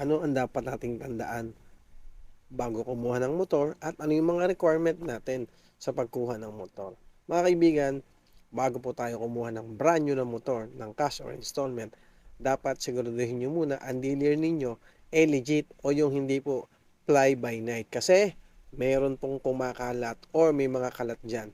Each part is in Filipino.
ano ang dapat nating tandaan bago kumuha ng motor at ano yung mga requirement natin sa pagkuha ng motor. Mga kaibigan, bago po tayo kumuha ng brand new na motor, ng cash or installment, dapat siguraduhin nyo muna ang dealer ninyo eh legit o yung hindi po fly by night. Kasi mayroon pong kumakalat or may mga kalat dyan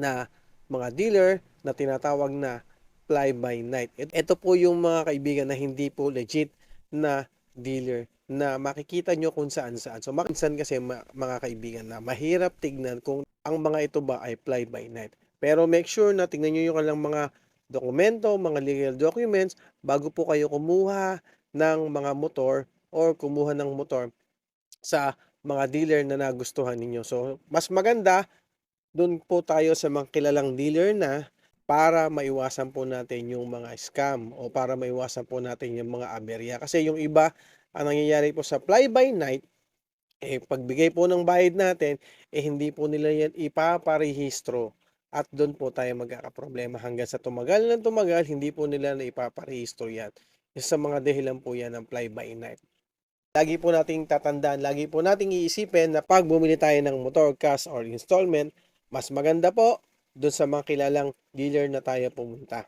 na mga dealer na tinatawag na fly by night. Ito po yung mga kaibigan na hindi po legit na dealer na makikita nyo kung saan saan. So makinsan kasi mga kaibigan na mahirap tignan kung ang mga ito ba ay fly by night. Pero make sure na tingnan nyo yung kanilang mga dokumento, mga legal documents bago po kayo kumuha ng mga motor or kumuha ng motor sa mga dealer na nagustuhan ninyo. So mas maganda doon po tayo sa mga kilalang dealer na para maiwasan po natin yung mga scam o para maiwasan po natin yung mga aberya. Kasi yung iba, ang nangyayari po sa fly by night, eh pagbigay po ng bayad natin, eh hindi po nila yan ipaparehistro. At doon po tayo magkakaproblema hanggang sa tumagal ng tumagal, hindi po nila na ipaparehistro yan. Isa sa mga dahilan po yan ng fly by night. Lagi po nating tatandaan, lagi po nating iisipin na pag bumili tayo ng motor, cash or installment, mas maganda po doon sa mga kilalang dealer na tayo pumunta.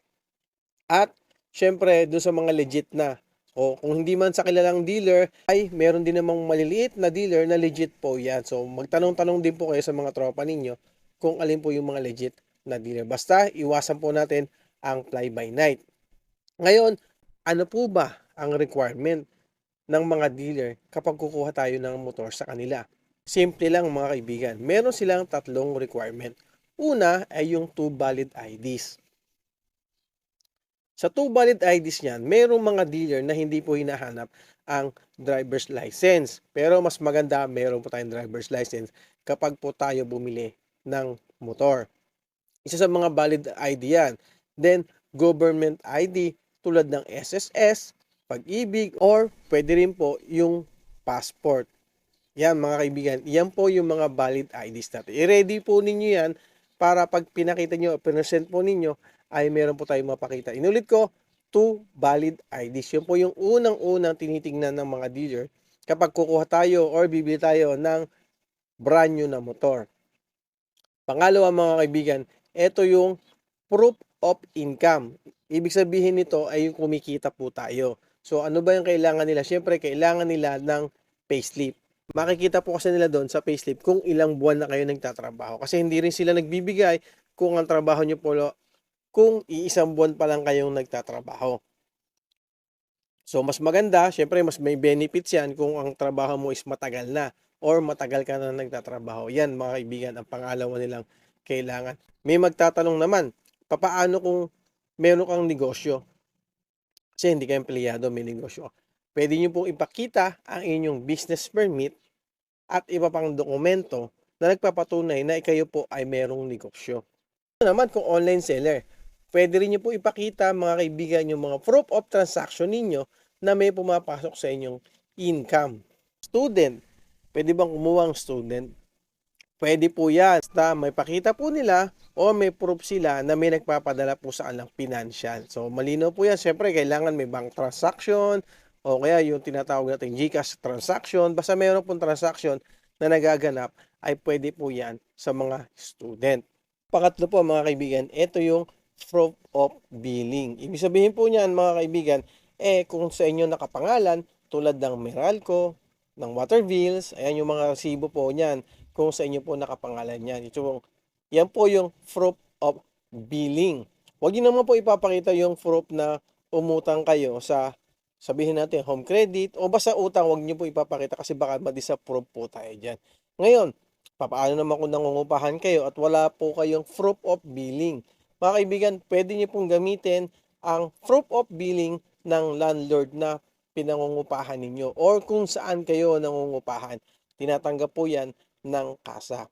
At syempre doon sa mga legit na o kung hindi man sa kilalang dealer ay meron din namang maliliit na dealer na legit po yan. So magtanong-tanong din po kayo sa mga tropa ninyo kung alin po yung mga legit na dealer. Basta iwasan po natin ang fly by night. Ngayon, ano po ba ang requirement ng mga dealer kapag kukuha tayo ng motor sa kanila? Simple lang mga kaibigan. Meron silang tatlong requirement. Una ay yung two valid IDs. Sa two valid IDs niyan, merong mga dealer na hindi po hinahanap ang driver's license. Pero mas maganda, meron po tayong driver's license kapag po tayo bumili ng motor. Isa sa mga valid ID yan. Then, government ID tulad ng SSS, pag-ibig, or pwede rin po yung passport. Yan mga kaibigan, yan po yung mga valid IDs natin. I-ready po ninyo yan para pag pinakita nyo, present po ninyo, ay meron po tayong mapakita. Inulit ko, two valid IDs. Yun po yung unang-unang tinitingnan ng mga dealer kapag kukuha tayo or bibili tayo ng brand new na motor. Pangalawa mga kaibigan, ito yung proof of income. Ibig sabihin nito ay yung kumikita po tayo. So ano ba yung kailangan nila? Siyempre, kailangan nila ng payslip. Makikita po kasi nila doon sa payslip kung ilang buwan na kayo nagtatrabaho. Kasi hindi rin sila nagbibigay kung ang trabaho nyo po kung iisang buwan pa lang kayong nagtatrabaho. So mas maganda, syempre mas may benefits yan kung ang trabaho mo is matagal na or matagal ka na nagtatrabaho. Yan mga kaibigan, ang pangalawa nilang kailangan. May magtatanong naman, papaano kung meron kang negosyo? Kasi hindi ka empleyado, may negosyo. Pwede nyo pong ipakita ang inyong business permit at iba pang dokumento na nagpapatunay na kayo po ay merong negosyo. Ano naman kung online seller, pwede rin nyo po ipakita mga kaibigan yung mga proof of transaction ninyo na may pumapasok sa inyong income. Student, pwede bang kumuha ang student? Pwede po yan. Basta may pakita po nila o may proof sila na may nagpapadala po sa alang financial. So malino po yan. Siyempre, kailangan may bank transaction o kaya yung tinatawag natin GCash transaction. Basta mayroon pong transaction na nagaganap ay pwede po yan sa mga student. Pangatlo po mga kaibigan, ito yung proof of billing. Ibig sabihin po niyan mga kaibigan, eh kung sa inyo nakapangalan tulad ng Meralco, ng water bills, ayan yung mga resibo po niyan kung sa inyo po nakapangalan yan. Ito, yan po yung proof of billing. Huwag niyo naman po ipapakita yung proof na umutang kayo sa sabihin natin home credit o basta utang, huwag niyo po ipapakita kasi baka ma-disapprove po tayo dyan. Ngayon, paano naman kung nangungupahan kayo at wala po kayong proof of billing? Mga kaibigan, pwede niyo pong gamitin ang proof of billing ng landlord na pinangungupahan ninyo or kung saan kayo nangungupahan. Tinatanggap po yan ng kasa.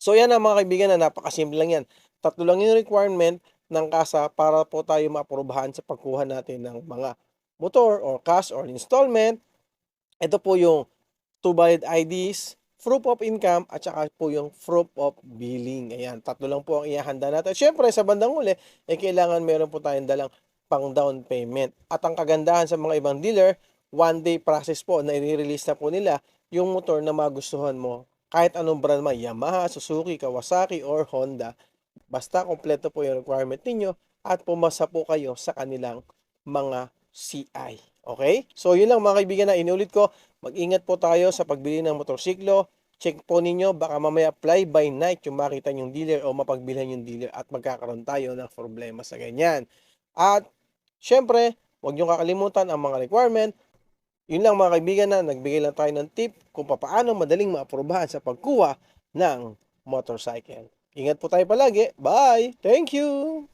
So yan ang mga kaibigan na napakasimple lang yan. Tatlo lang yung requirement ng kasa para po tayo maaprubahan sa pagkuha natin ng mga motor or cash or installment. Ito po yung two valid IDs, proof of income, at saka po yung proof of billing. Ayan, tatlo lang po ang ihahanda natin. Siyempre, sa bandang uli, eh, kailangan meron po tayong dalang pang down payment. At ang kagandahan sa mga ibang dealer, one day process po na i-release na po nila yung motor na magustuhan mo. Kahit anong brand man, Yamaha, Suzuki, Kawasaki, or Honda. Basta kompleto po yung requirement ninyo at pumasa po kayo sa kanilang mga CI. Okay? So, yun lang mga kaibigan na inulit ko. Mag-ingat po tayo sa pagbili ng motorsiklo. Check po ninyo, baka mamaya fly by night yung makita yung dealer o mapagbilhan yung dealer at magkakaroon tayo ng problema sa ganyan. At, syempre, huwag nyo kakalimutan ang mga requirement. Yun lang mga kaibigan na nagbigay lang tayo ng tip kung paano madaling maaprubahan sa pagkuha ng motorcycle. Ingat po tayo palagi. Bye! Thank you!